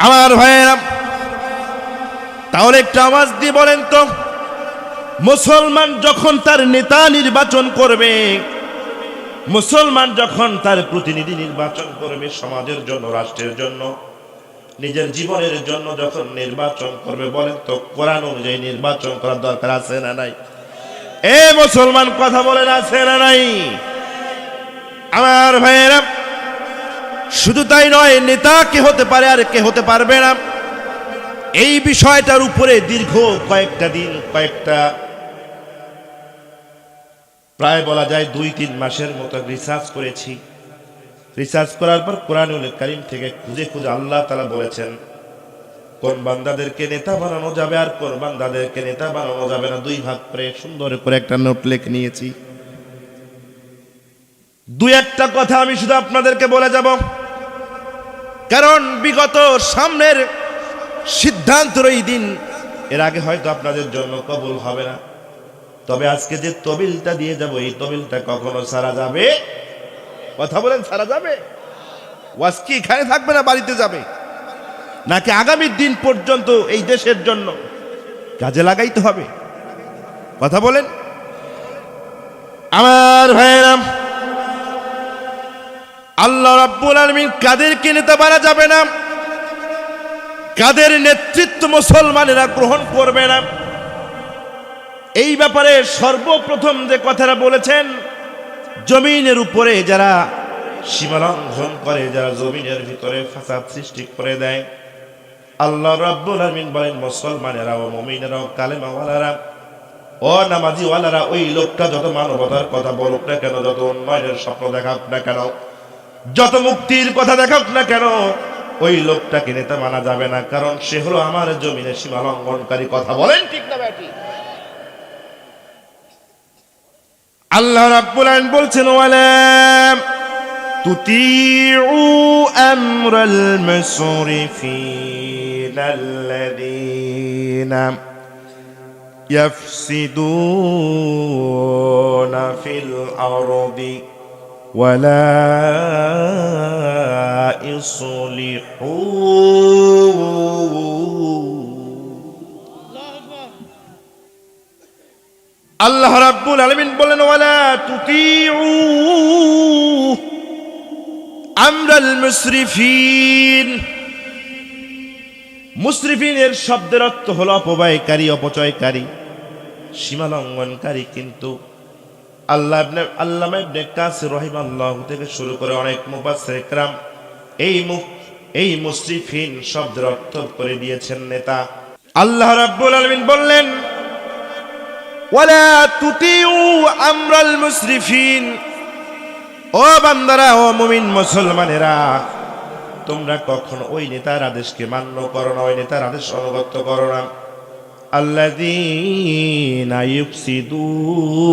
আমার ভাইয়েরা, তাহলে একটু আওয়াজ দিয়ে বলেন তো, মুসলমান যখন তার নেতা নির্বাচন করবে, মুসলমান যখন তার প্রতিনিধি নির্বাচন করবে সমাজের জন্য, রাষ্ট্রের জন্য, নিজের জীবনের জন্য যখন নির্বাচন করবে, বলেন তো, কোরআন অনুযায়ী নির্বাচন করার দরকার আছে না নাই? এ মুসলমান কথা বলেন আছে না নাই? আমার ভাইয়েরা শুধু তাই নয়, নেতা কে হতে পারে আর কে হতে পারবে না। এই বিষয়টার উপরে দীর্ঘ কয়েকটা দিন, কয়েকটা প্রায় বলা যায় দুই তিন মাসের মতো রিসার্চ করেছি। রিসার্চ করার পর কোরআনুল কারিম থেকে খুঁজে খুঁজে আল্লাহ তালা বলেছেন, কোন বান্দাদেরকে নেতা বানানো যাবে আর কোন বান্দাদেরকে নেতা বানানো যাবে না। দুই ভাগ করে, সুন্দর করে একটা নোট লেখে নিয়েছি। দুই একটা কথা আমি শুধু আপনাদেরকে বলে যাব। কারণ বিগত সামনের সিদ্ধান্তের এই দিন, এর আগে হয়তো আপনাদের জন্য কবুল হবে না। তবে আজকে যে তবিলটা দিয়ে যাব, এই তবিলটা কখনো সারা যাবে? কথা বলেন, সারা যাবে? ওয়াজ কি এখানে থাকবে না বাড়িতে যাবে? নাকি আগামী দিন পর্যন্ত এই দেশের জন্য কাজে লাগাইতে হবে? কথা বলেন। আমার ভাইয়েরাম আল্লাহ রাব্বুল আলামিন কাদেরকে নেতা বানা যাবে না? কাদের নেতৃত্ব মুসলমানেরা গ্রহণ করবে না? এই ব্যাপারে সর্বপ্রথম যে কথাটা বলেছেন, জমিনের উপরে যারা সীমালঙ্ঘন করে, যারা জমিনের ভিতরে ফাসাদ সৃষ্টি করে দেয়, আল্লাহ রাব্বুল আলামিন বলেন মুসলমানেরা ও মুমিনেরা ও কালেমাওয়ালারা ও নামাজিওয়ালারা ওই লোকটা যত মানবতার কথা বলুক না কেন, যত উন্নয়নের স্বপ্ন দেখাক না কেন যত মুক্তির কথা দেখাক না কেন ওই লোকটাকে নেতা মানা যাবে না কারণ সে হলো আমার জমিনে সীমা লঙ্ঘনকারী কথা বলেন ঠিক না ব্যাটি আল্লাহ রাব্বুল আলামিন বলছেন ওয়ালাম তুতিউ আমরাল মুসরিফিন আল্লাযীনা يفسدون في الأرض ولا يصلحون আল্লাহ রাব্বুল আলামিন বলেন ওয়ালা তুতিউ আমরাল মুসরিফিন মুসরিফিনের শব্দের অর্থ হলো অপব্যয়কারী অপচয়কারী সীমা লঙ্ঘনকারী কিন্তু আল্লাহ আল্লামা ইবনে কাসির রহিমাল্লাহ থেকে শুরু করে অনেক মুবাসেকরাম এই মুখ এই মুসরিফিন শব্দ অর্থ করে দিয়েছেন নেতা। আল্লাহ রাব্বুল আলামিন বললেন, ওয়ালা তুতিউ আমরাল মুসরিফিন। ও বান্দারা, ও মুমিন মুসলমানেরা, তোমরা কখন ওই নেতার আদেশকে মান্য করো না, ওই নেতার আদেশ অনুগত করো না। আল্লাযীনা ইউফসিদুন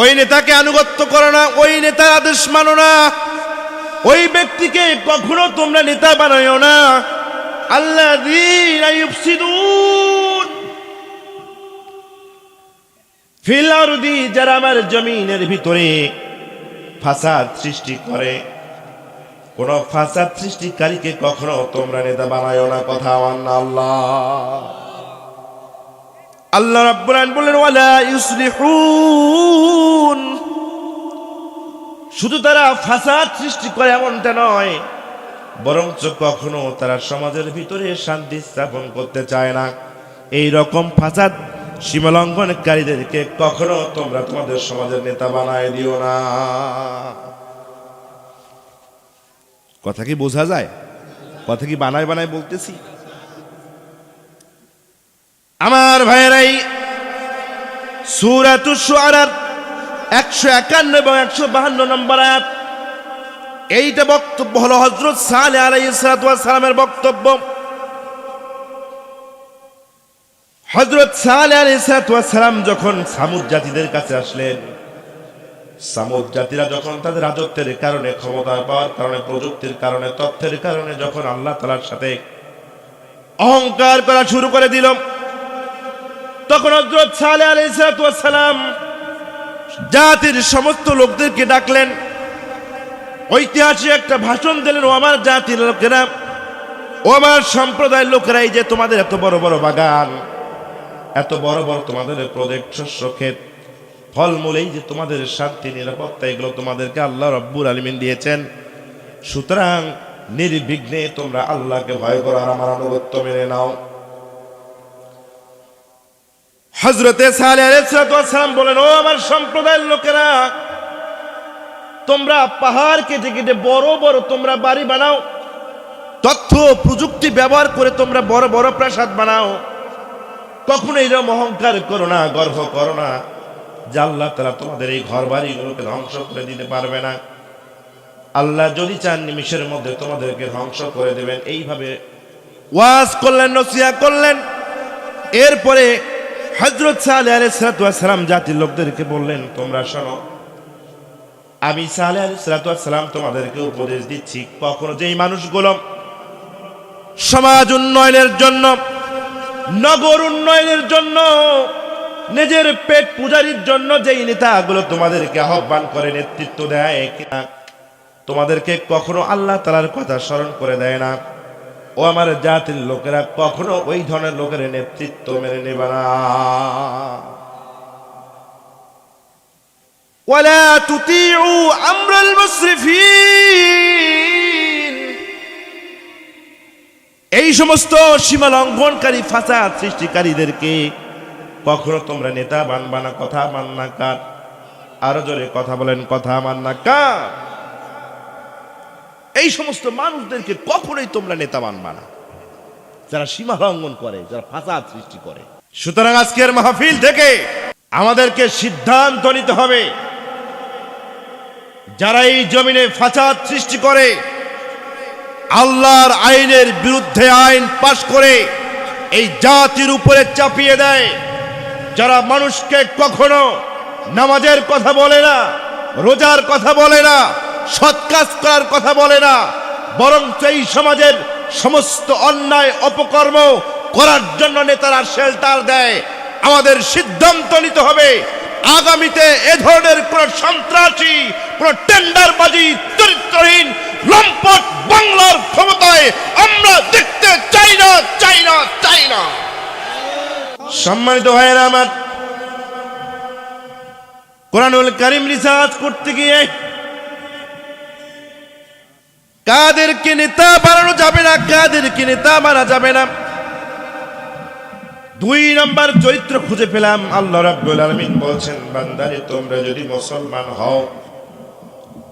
ওই নেতাকে আনুগত্য করো না, ওই নেতার আদেশ মানো না। ওই ব্যক্তিকে কখনো তোমরা নেতা বানাইও না। আল্লাযীনা ইউফসিদুন ফিল আরদি যারা আমার জমিনের ভিতরে ফাসাদ সৃষ্টি করে। কোন ফাসাদ সৃষ্টিকারীকে কখনো তোমরা নেতা বানায়ও না, কথা না আল্লাহ। আল্লাহ রাব্বুল আলামিন বললেন, ওয়ালা ইউসলিহুন। শুধু তারা ফাসাদ সৃষ্টি করে এমনটা নয়, বরঞ্চ কখনো তারা সমাজের ভিতরে শান্তি স্থাপন করতে চায় না। এই রকম ফাসাদ সীমালঙ্ঘনকারীদেরকে কখনো তোমরা তোমাদের সমাজের নেতা বানায় দিও না। কথা কি বোঝা যায়? কথা কি বানায় বানায় বলতেছি? আমার ভাইয়েরাই সুরাতু একশো একান্ন এবং একশো বাহান্ন নম্বর আয়াত, এইটা বক্তব্য হলো হজরত সালে আলাইসালামের বক্তব্য। হজরত সালে আলাইসালাম যখন সামুদ জাতিদের কাছে আসলেন সামুদ জাতিরা যখন তাদের রাজত্বের কারণে ক্ষমতা পাওয়ার কারণে, প্রযুক্তির কারণে, তথ্যের কারণে যখন আল্লাহ তালার সাথে অহংকার করা শুরু করে দিল, তখন হজরত সালে আলাইসালাম জাতির সমস্ত লোকদেরকে ডাকলেন। ঐতিহাসিক একটা ভাষণ দিলেন, ও আমার জাতির লোকেরা, ও আমার সম্প্রদায়ের লোকেরা, এই যে তোমাদের এত বড় বড় বাগান, এত বড় বড় তোমাদের প্রজেক্ট শস্য ক্ষেত ফলমূল এই যে তোমাদের শান্তি, নিরাপত্তা, এগুলো তোমাদেরকে আল্লাহ রব্বুর আলমিন দিয়েছেন। সুতরাং নির্বিঘ্নে তোমরা আল্লাহকে ভয় করার আমার আনুগত্য মেনে নাও। হজরতে সালাম বলেন, ও আমার সম্প্রদায়ের লোকেরা, তোমরা পাহাড় কেটে কেটে বড় বড় তোমরা বাড়ি বানাও, তথ্য প্রযুক্তি ব্যবহার করে তোমরা বড় বড় প্রাসাদ বানাও। কখনো এরকম অহংকার করো না, গর্ব করো না। যে আল্লাহ তোমাদের এই ঘর বাড়িগুলোকে ধ্বংস করে দিতে পারবে না। আল্লাহ যদি চান নিমিষের মধ্যে তোমাদেরকে ধ্বংস করে দেবেন, এইভাবে ওয়াজ করলেন নসিয়া করলেন। এরপরে হজরত সালে আলাইসালাম জাতির লোকদেরকে বললেন, তোমরা শোনো, আমি সালে আলাইসালাম তোমাদেরকে উপদেশ দিচ্ছি, কখনো যেই মানুষগুলো সমাজ উন্নয়নের জন্য, নগর উন্নয়নের জন্য নিজের পেট পূজারির জন্য যেই নেতাগুলো তোমাদেরকে আহ্বান করে নেতৃত্ব দেয় কিনা, তোমাদেরকে কখনো আল্লাহ তালার কথা স্মরণ করে দেয় না। ও আমার জাতির লোকেরা কখনো ওই ধরনের লোকের নেতৃত্ব মেনে নেবে না। ওয়ালা তুতিউ আমরাল মুসরিফিন। এই সমস্ত সীমা লঙ্ঘনকারী ফাসাদ সৃষ্টিকারীদেরকে কখনো তোমরা নেতা মানবা না, কথা মান না কার? আরও জোরে কথা বলেন, কথা মান না কার? এই সমস্ত মানুষদেরকে কখনোই তোমরা নেতা মানবা না। যারা সীমা লঙ্ঘন করে, যারা ফাসাদ সৃষ্টি করে। সুতরাং আজকের মাহফিল থেকে আমাদেরকে সিদ্ধান্ত নিতে হবে, যারা এই জমিনে ফাসাদ সৃষ্টি করে, আল্লাহর আইনের বিরুদ্ধে আইন পাশ করে, এই জাতির উপরে চাপিয়ে দেয়। যারা মানুষকে কখনো নামাজের কথা বলে না, রোজার কথা বলে না, সৎ কাজ করার কথা বলে না বরং এই সমাজের সমস্ত অন্যায় অপকর্ম করার জন্য নেতারা শেল্টার দেয়। আমাদের সিদ্ধান্ত নিতে হবে, আগামীতে এ ধরনের কোন সন্ত্রাসী, কোন চরিত্রহীন লম্পট বাংলার ক্ষমতায় আমরা দেখতে চাই না চাই না চাই না সম্মানিত ভাইয়েরা আমার কোরআনুল করিম রিসার্চ করতে গিয়ে কাদেরকে নেতা বানানো যাবে না, কাদেরকে নেতা মারা যাবে না। দুই নম্বর চরিত্র খুঁজে পেলাম, আল্লাহ রাব্বুল আলামিন বলছেন, বান্দারে, তোমরা যদি মুসলমান হও,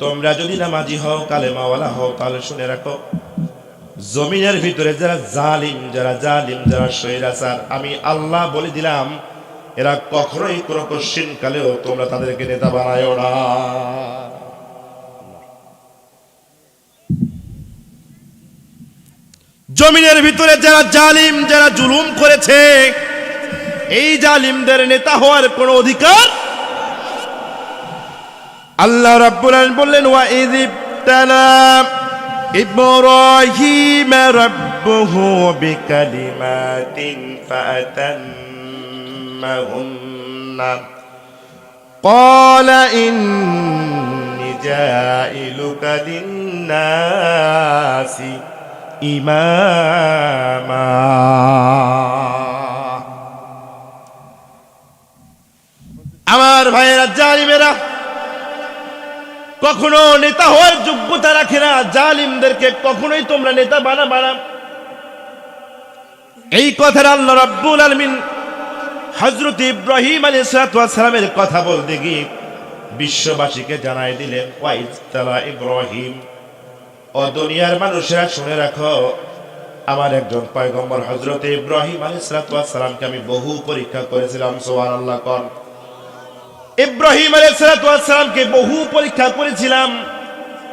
তোমরা যদি নামাজি হও, কালেমাওয়ালা হও, তাহলে শুনে রাখো জমিনের ভিতরে যারা জালিম যারা জালিম, যারা সৈরাচার আমি আল্লাহ বলে দিলাম, এরা কখনোই কোনো কোশ্চিন কালেও তোমরা তাদেরকে নেতা বানায়ও না। জমিনের ভিতরে যারা জালিম, যারা জুলুম করেছে, এই জালিমদের নেতা হওয়ার কোনো অধিকার আল্লাহ রাব্বুল আলামিন বললেন, ওয়া ইযিবতালা ইব্রাহিম রাব্বুহু বিকালিমাতিন ফাআতাম্মাহুন্না قال إني جائلك للناس إماما আমার ভাইয়েরা জালিমেরা কখনো নেতা হওয়ার যোগ্যতা রাখে না, জালিমদেরকে কখনোই তোমরা নেতা বানা বানা। এই কথার আল্লাহ রাব্বুল আলমিন হজরত ইব্রাহিম আলী সালামের কথা বলতে গিয়ে বিশ্ববাসীকে জানাই দিলেন ইব্রাহিম, ও দুনিয়ার মানুষেরা শুনে রাখো, আমার একজন পয়গম্বর হজরত ইব্রাহিম আলী সালামকে আমি বহু পরীক্ষা করেছিলাম সোহান আল্লাহ কন ইব্রাহিম আলাইসালামকে বহু পরীক্ষা করেছিলাম,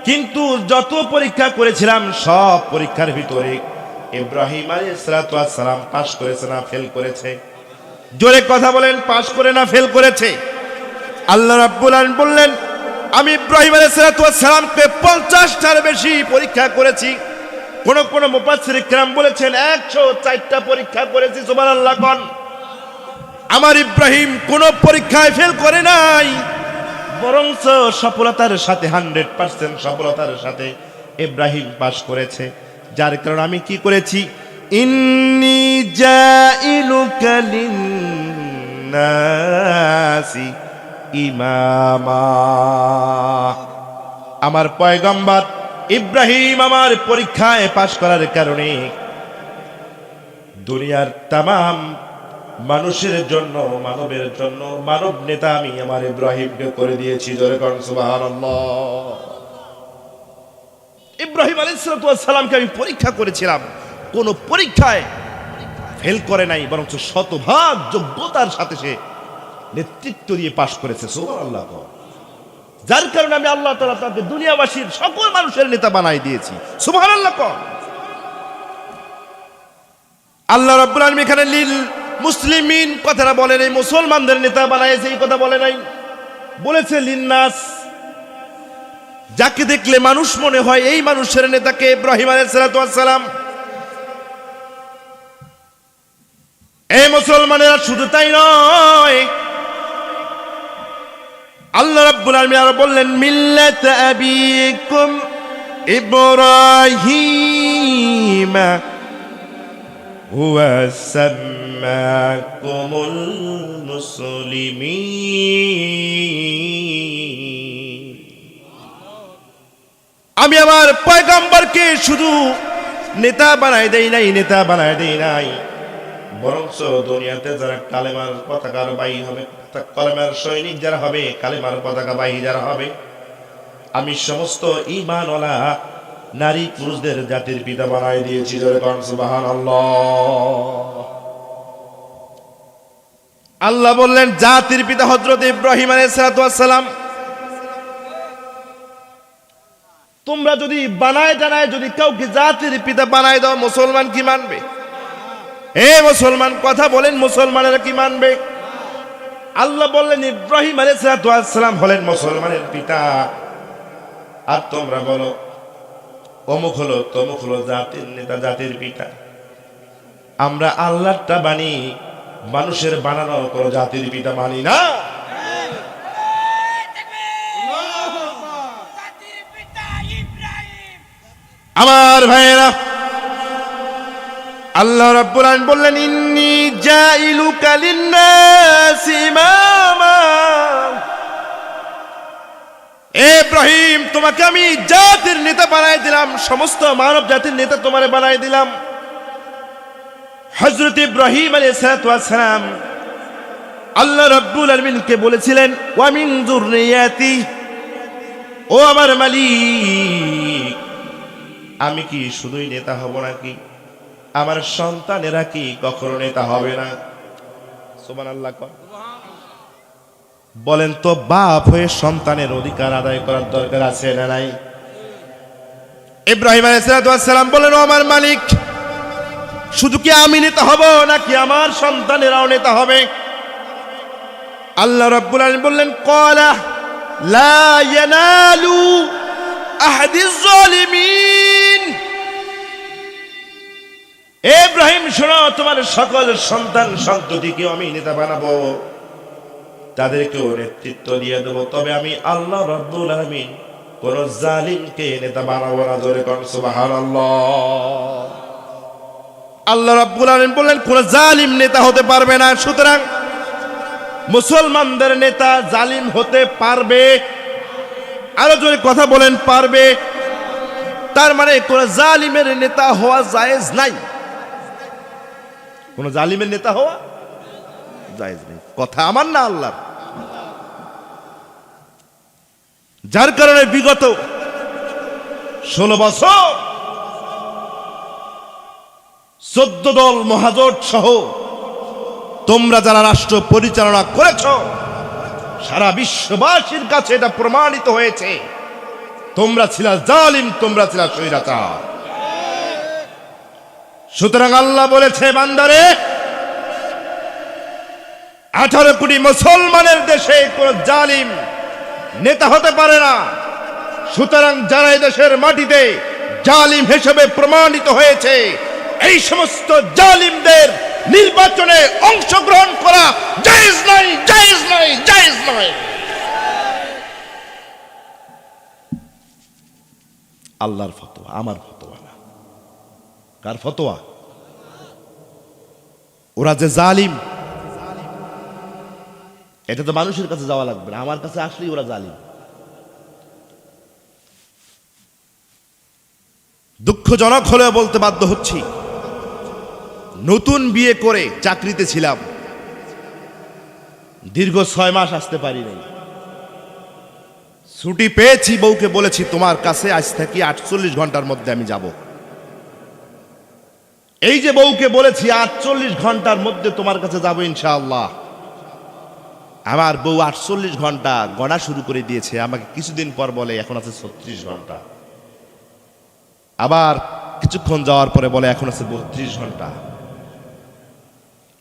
কিন্তু যত পরীক্ষা করেছিলাম, সব পরীক্ষার ভিতরে ইব্রাহিম আলাইসালাম পাশ করেছে না ফেল করেছে? জোরে কথা বলেন, পাশ করে না ফেল করেছে? আল্লাহ রাব্বুল বললেন, আমি ইব্রাহিম আলাইসালামকে পঞ্চাশটার বেশি পরীক্ষা করেছি। কোন কোন মুপাসির বলেছেন, একশো চারটা পরীক্ষা করেছি, সুবহানাল্লাহ কন। আমার ইব্রাহিম কোন পরীক্ষায় ফেল করে নাই। বরঞ্চ সফলতার সাথে হান্ড্রেড পার্সেন্ট সফলতার সাথে ইব্রাহিম পাশ করেছে। যার কারণে আমি কি করেছি? ইমামা। আমার পয়গম্বর ইব্রাহিম আমার পরীক্ষায় পাশ করার কারণে দুনিয়ার তাম মানুষের জন্য, মানবের জন্য, মানব নেতা আমি আমার ইব্রাহিমকে করে দিয়েছি, জোরে করেন ইব্রাহিম আলাইসালামকে আমি পরীক্ষা করেছিলাম। কোন পরীক্ষায় ফেল করে নাই বরং শতভাগ যোগ্যতার সাথে সে নেতৃত্ব দিয়ে পাশ করেছে, সুবহানাল্লাহ। যার কারণে আমি আল্লাহ তালা তাকে দুনিয়াবাসীর সকল মানুষের নেতা বানাই দিয়েছি, সুবহানাল্লাহ। কর আল্লাহ রাব্বুল আলামিন এখানে লিল মুসলিমিন কথাটা বলে নাই, মুসলমানদের নেতা বানাইছে এই কথা বলে নাই। বলেছে, লিন্নাস, যাকে দেখলে মানুষ মনে হয় এই মানুষের নেতাকে ইব্রাহিম আলাইসালাম এই মুসলমানেরা শুধু তাই নয়, আল্লাহ রাব্বুল আলামিন আর বললেন, মিল্লাত আবিকুম ইব্রাহিম হুয়া সাম্মাকুমুল মুসলিমিন আমি আমার পয়গম্বরকে শুধু নেতা বানাই দেই নাই, নেতা বানাই দেই নাই। বরঞ্চ দুনিয়াতে যারা কালেমার পতাকার বাহী হবে কালেমার সৈনিক যারা হবে, কালেমার পতাকা বাহী যারা হবে, আমি সমস্ত ইমানওয়ালা নারী পুরুষদের জাতির পিতা বানাই দিয়েছি। জোরে করেন সুবহানাল্লাহ। আল্লাহ বললেন, জাতির পিতা হজরত ইব্রাহিম আলাইসালাম তোমরা যদি বানায় জানায়, যদি কাউকে জাতির পিতা বানায় দাও, মুসলমান কি মানবে? হে মুসলমান, কথা বলেন, মুসলমানেরা কি মানবে? আল্লাহ বললেন, ইব্রাহিম আলাইসালাম হলেন মুসলমানের পিতা। আর তোমরা বলো, অমুক হলো, তমুক হলো জাতির নেতা, জাতির পিতা। আমরা আল্লাহটা বানি মানুষের বানানো কোনো জাতির পিতা মানি না। আমার ভাইয়েরা, আল্লাহ রাব্বুল বললেন, ইন্নি জাইলুকা লিন্নাস ইমামা ইব্রাহিম, তোমাকে আমি জাতির নেতা বানাই দিলাম, সমস্ত মানব জাতির নেতা তোমারে বানাই দিলাম। হযরত ইব্রাহিম আলাইহিস সালাম আল্লাহ রাব্বুল আলামিনকে বলেছিলেন, ওয়া মিন যুররিয়াতি, ও আমার মালিক, আমি কি শুধুই নেতা হব নাকি? আমার সন্তানেরা কি কখনো নেতা হবে না? সোমান আল্লাহ বলেন তো, বাপ হয়ে সন্তানের অধিকার আদায় করার দরকার আছে না নাই? ইব্রাহিম আলাইসালাম বলেন, ও আমার মালিক শুধু কি আমি নেতা হব নাকি আমার সন্তানেরাও নেতা হবে? আল্লাহ রাব্বুল আলম বললেন, কলা লা ইয়ানালু আহাদিজ জালিমিন ইব্রাহিম, শোনো, তোমার সকল সন্তান সন্ততিকে আমি নেতা বানাবো। তাদেরকেও নেতৃত্ব দিয়ে দেবো। তবে আমি আল্লাহ রব্বুল আলামিন কোন জালিমকে নেতা বানাবো না। ধরে কোন, সুবহানাল্লাহ। আল্লাহ রাব্বুল আলামিন বললেন, কোন জালিম নেতা হতে পারবে না। সুতরাং মুসলমানদের নেতা জালিম হতে পারবে। আরও জোরে কথা বলেন, পারবে। তার মানে কোন জালিমের নেতা হওয়া জায়েজ নাই। কোন জালিমের নেতা হওয়া জায়েজ নেই। কথা আমার না আল্লাহর। যার কারণে বিগত ষোলো বছর চোদ্দ দল মহাজোট সহ তোমরা যারা রাষ্ট্র পরিচালনা করেছ, সারা বিশ্ববাসীর কাছে এটা প্রমাণিত হয়েছে। তোমরা ছিলা জালিম, তোমরা ছিলা স্বৈরাচার। সুতরাং আল্লাহ বলেছে, বান্দারে, আঠারো কোটি মুসলমানের দেশে কোন জালিম নেতা হতে পারে না। সুতরাং যারা দেশের মাটিতে জালিম হিসেবে প্রমাণিত হয়েছে এই সমস্ত জালিমদের নির্বাচনে অংশগ্রহণ করা জায়েজ নয় জায়েজ নয় জায়েজ নয়। আল্লাহর ফতোয়া, আমার ফতোয়া না। কার ফতোয়া? ওরা যে জালিম। এটা তো মানুষের কাছে যাওয়া লাগবে না, আমার কাছে আসলেই ওরা জালিম। দুঃখজনক হলেও বলতে বাধ্য হচ্ছি। নতুন বিয়ে করে চাকরিতে ছিলাম। দীর্ঘ ছয় মাস আসতে পারি নাই। ছুটি পেয়েছি বউকে বলেছি, তোমার কাছে আজ থেকে আটচল্লিশ ঘণ্টার মধ্যে আমি যাব। এই যে বউকে বলেছি, আটচল্লিশ ঘণ্টার মধ্যে তোমার কাছে যাব ইনশাআল্লাহ। আমার বউ আটচল্লিশ ঘণ্টা গণা শুরু করে দিয়েছে, আমাকে কিছুদিন পর বলে, এখন আছে ছত্রিশ ঘণ্টা। আবার কিছুক্ষণ যাওয়ার পরে বলে, এখন আছে বত্রিশ ঘণ্টা।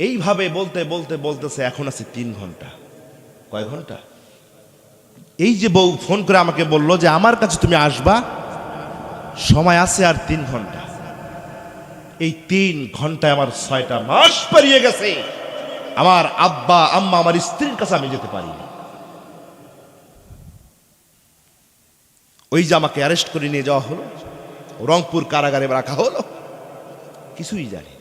এইভাবে বলতে বলতে, বলতেছে, এখন আছে তিন ঘণ্টা। কয় ঘণ্টা? এই যে বউ ফোন করে আমাকে বলল যে, আমার কাছে তুমি আসবা, সময় আছে আর তিন ঘণ্টা। এই তিন ঘন্টায় আমার ছয়টা মাস পেরিয়ে গেছে। আমার আব্বা, আম্মা আমার স্ত্রীর কাছে আমি যেতে পারি ওই যে আমাকে অ্যারেস্ট করে নিয়ে যাওয়া হলো, রংপুর কারাগারে রাখা হলো, কিছুই জানি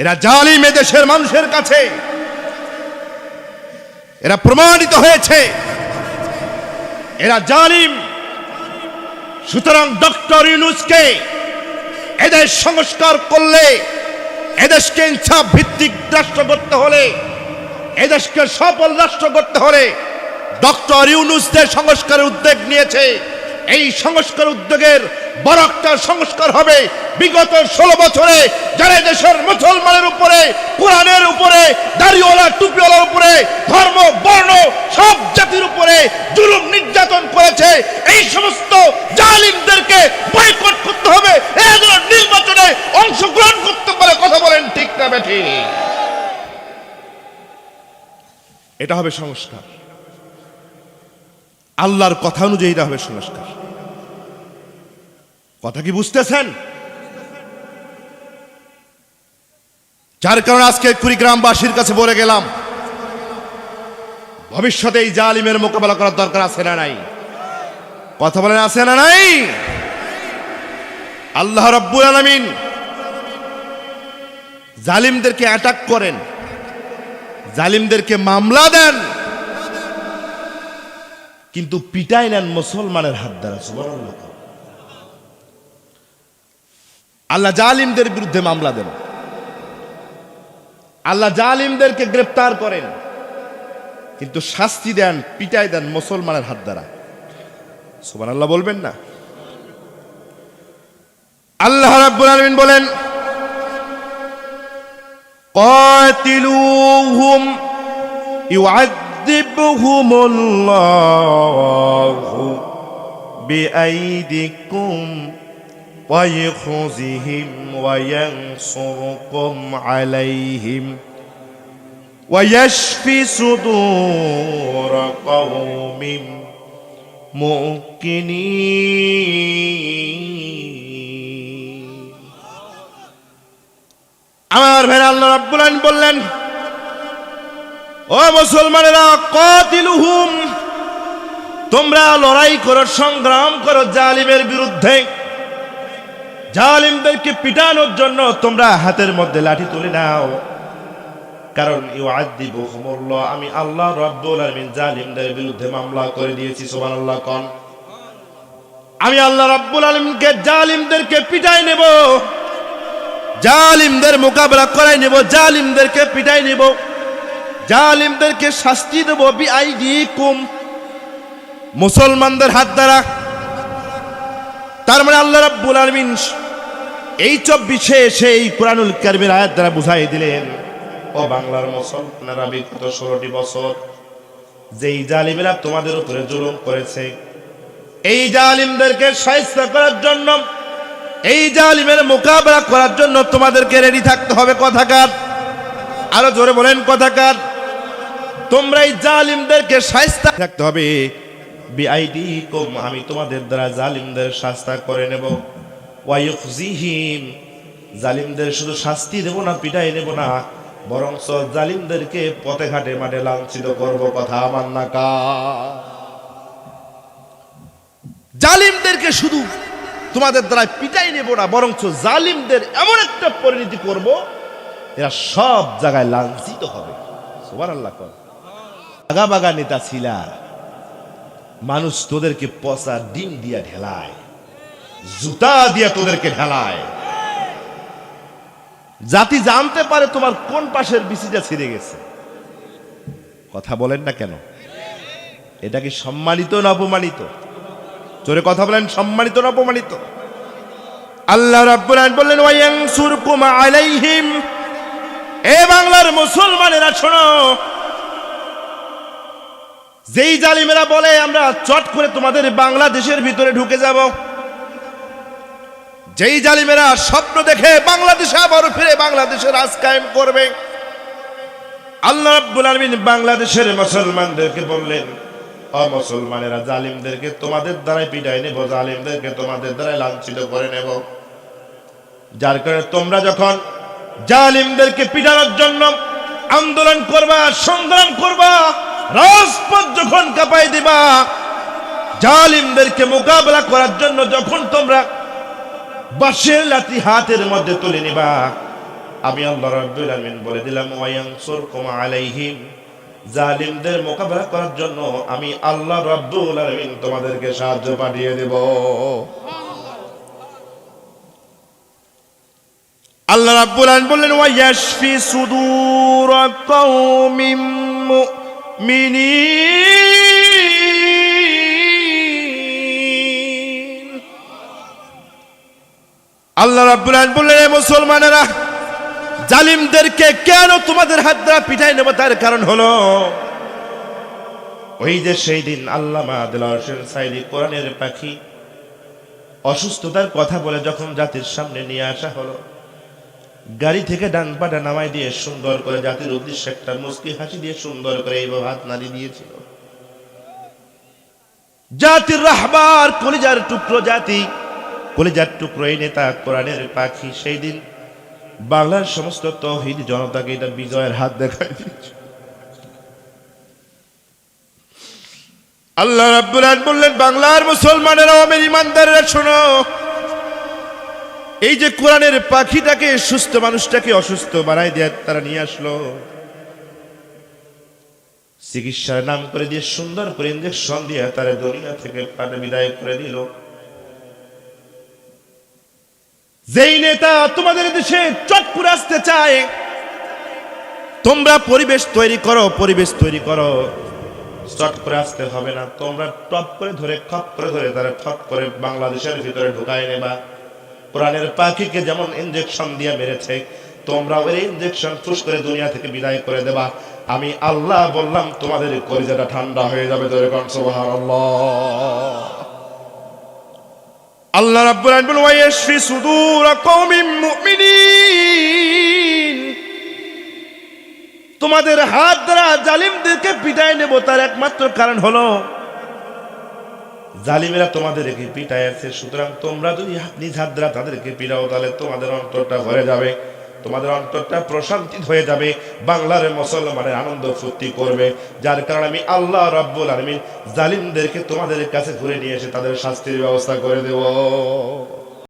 এরা জালিম দেশের মানুষের কাছে। এরা প্রমাণিত হয়েছে। এরা জালিম। সুতরাং ডক্টর ইউনুসকে এদের সংস্কার করলে, এদেশকে ইনসাফ ভিত্তিক রাষ্ট্র করতে হলে, এদেশকে সফল রাষ্ট্র করতে হলে ডক্টর ইউনুস যে সংস্কারের উদ্যোগ নিয়েছে, এই সংস্কার উদ্যোগের একটা সংস্কার হবে। বিগত ষোলো বছরে যারা দেশের মুসলমানের উপরে, কোরআনের উপরে, দাড়িওয়ালা, টুপিওয়ালার উপরে, ধর্ম, বর্ণ, সব জাতির উপরে জুলুম নির্যাতন করেছে, এই সমস্ত জালিমদেরকে বয়কট করতে হবে। এদের নির্বাচনে অংশগ্রহণ করতে পারে কথা বলেন ঠিক না বেঠি এটা হবে সংস্কার। আল্লাহর কথা অনুযায়ী এটা হবে সংস্কার। কথা কি বুঝতেছেন? যার কারণে আজকে কুড়িগ্রামবাসীর কাছে বলে গেলাম, ভবিষ্যতে এই জালিমের মোকাবেলা করার দরকার আছে না নাই? কথা বলেন, আছে না নাই? আল্লাহ রব্বুল আলমিন জালিমদেরকে অ্যাটাক করেন, জালিমদেরকে মামলা দেন, কিন্তু পিটাই নেন মুসলমানের হাত দ্বারা সুবহানাল্লাহ। আল্লাহ জালিমদের বিরুদ্ধে মামলা দেন আল্লাহ জালিমদেরকে গ্রেপ্তার করেন কিন্তু শাস্তি দেন পিটাই দেন মুসলমানের হাত দ্বারা সুবান আল্লাহ বলবেন না আল্লাহ রাব্বুল আলামিন বলেন قاتلوهم يعذبهم الله بأيديكم ويخزهم وينصركم عليهم ويشفي صدور قوم مؤمنين আমার ভাই আল্লাহ রাব্বুল আলামিন বললেন ও মুসলমানেরা কাতিলুহুম তোমরা লড়াই করো সংগ্রাম করো জালিমের বিরুদ্ধে জালিমদেরকে পিটানোর জন্য তোমরা হাতের মধ্যে লাঠি তুলে নাও। কারণ আমি আল্লাহ রাব্বুল জালিমদের বিরুদ্ধে মামলা করে দিয়েছি, সুবহানাল্লাহ, কোন। আমি আল্লাহ রাব্বুল আলামিনকে জালিমদেরকে পিটাই নেব, জালিমদের মোকাবেলা করাই নেব, জালিমদেরকে পিটাই নেব, জালিমদেরকে শাস্তি দেব বিআইডি কুম মুসলমানদের হাত দ্বারা তার মানে আল্লাহ রাব্বুল আলামিন এই চব্বিশে এসে এই কোরআনুল কারিমের আয়াত দ্বারা বুঝাই দিলেন, ও বাংলার মুসলমানেরা, বিগত ষোলোটি বছর যেই জালিমেরা তোমাদের উপরে জুলুম করেছে, এই জালিমদেরকে সাহায্য করার জন্য, এই জালিমের মোকাবেলা করার জন্য তোমাদেরকে রেডি থাকতে হবে কথাকার আরও জোরে বলেন কথাকার তোমরা এই জালিমদেরকে সাহায্য থাকতে হবে আমি তোমাদের দ্বারা জালিমদের শাস্তা করে নেব। জালিমদের শুধু শাস্তি দেব না, পিটাই নেব না বরং জালিমদেরকে পথে ঘাটে মাঠে লাঞ্ছিত করব কথা আমার না কা। জালিমদেরকে শুধু তোমাদের দ্বারা পিটাই নেব না, বরঞ্চ জালিমদের এমন একটা পরিণতি করব, এরা সব জায়গায় লাঞ্ছিত হবে। সুবার আল্লাহ কর। বাগা নেতা ছিলা। মানুষ তোদেরকে পচা ডিম দিয়া ঢেলায়, জুতা দিয়া তোদেরকে ঢেলায়। জাতি জানতে পারে তোমার কোন পাশের বিসিটা ছিঁড়ে গেছে। কথা বলেন না কেন? এটা কি সম্মানিত না অপমানিত? জোরে কথা বলেন, সম্মানিত না অপমানিত? আল্লাহ বললেন এ বাংলার মুসলমানেরা শোনো যেই জালিমেরা বলে, আমরা চট করে তোমাদের বাংলাদেশের ভিতরে ঢুকে যাব। যেই জালিমেরা স্বপ্ন দেখে বাংলাদেশে আবার ফিরে বাংলাদেশে রাজ কায়েম করবে। আল্লাহ রাব্বুল আলামিন বাংলাদেশের মুসলমানদেরকে বললেন মুসলমানেরা, জালিমদেরকে তোমাদের দ্বারাই পিটাই নেব, জালিমদেরকে তোমাদের দ্বারাই লাঞ্ছিত করে নেব। যার কারণে তোমরা যখন জালিমদেরকে পিটানোর জন্য আন্দোলন করবা, সংগ্রাম করবা রাজপথ যখন কাঁপাই দিবা, জালিমদেরকে মোকাবেলা করার জন্য যখন তোমরা বাঁশের লাঠি হাতের মধ্যে তুলে নিবা, আমি আল্লাহ রাব্বুল আলামিন বলে দিলাম, ওয়ায়ানসুরকুম আলাইহিম জালিমদের মোকাবেলা করার জন্য আমি আল্লাহ রাব্বুল আলামিন তোমাদেরকে সাহায্য পাঠিয়ে দেব। আল্লাহ রাব্বুল আলামিন বললেন, ওয়ায়াশফি সুদূর কওমিম মুমিনিন আল্লাহ রাব্বুল আলামিন বললেন, "এ মুসলমানেরা, জালিমদেরকে কেন তোমাদের হাত দ্বারা পিঠাই নেব? তার কারণ হলো, ওই যে সেই দিন আল্লামা আদিল হোসেন সাইদি কোরআনের পাখি অসুস্থতার কথা বলে যখন জাতির সামনে নিয়ে আসা হলো গাড়ি থেকে ডান পাটা নামাই দিয়ে সুন্দর করে জাতির উদ্দেশ্যে একটা মুস্কি হাসি দিয়ে সুন্দর করে এইভাবে হাত নাড়ি দিয়েছিল। জাতির রাহবার কলিজার টুকরো জাতি, কলিজার টুকরো এই নেতা কোরআনের পাখি সেই দিন বাংলার সমস্ত তহিদ জনতাকে এটা বিজয়ের হাত দেখায় দিয়েছে। আল্লাহ রাব্বুল আলামিন বললেন, বাংলার মুসলমানেরা আমের ইমানদারেরা শোনো। এই যে কোরআনের পাখিটাকে সুস্থ মানুষটাকে অসুস্থ বানাই দেয় তারা নিয়ে আসলো। চিকিৎসার নাম করে দিয়ে, সুন্দর করে ইঞ্জেকশন দিয়ে তারা দুনিয়া থেকে প্রাণে বিদায় করে দিল। যেই নেতা তোমাদের দেশে চট করে আসতে চায়, তোমরা পরিবেশ তৈরি করো, পরিবেশ তৈরি করো। চট করে আসতে হবে না, তোমরা টপ করে ধরে, খপ করে ধরে তারা ঠপ করে বাংলাদেশের ভিতরে ঢুকায় নেবা। কোরআনের পাখিকে যেমন ইঞ্জেকশন দিয়ে মেরেছে তোমরা ওই ইঞ্জেকশন ফুস করে দুনিয়া থেকে বিদায় করে দেবা। আমি আল্লাহ বললাম, তোমাদের কলিজাটা ঠান্ডা হয়ে যাবে আল্লাহ রাব্বুল আলামিন তোমাদের হাত দ্বারা জালিমদেরকে বিদায় নেব, তার একমাত্র কারণ হলো জালিমেরা তোমাদেরকে আছে সুতরাং তোমরা যদি নিজ তাদেরকে পিটাও, তাহলে তোমাদের অন্তরটা ভরে যাবে, তোমাদের অন্তরটা প্রশান্তি হয়ে যাবে, বাংলার মুসলমানের আনন্দ ফুর্তি করবে, যার কারণে আমি আল্লাহ রাব্বুল আলামিন জালিমদেরকে তোমাদের কাছে ঘুরে নিয়ে এসে তাদের শাস্তির ব্যবস্থা করে দেব।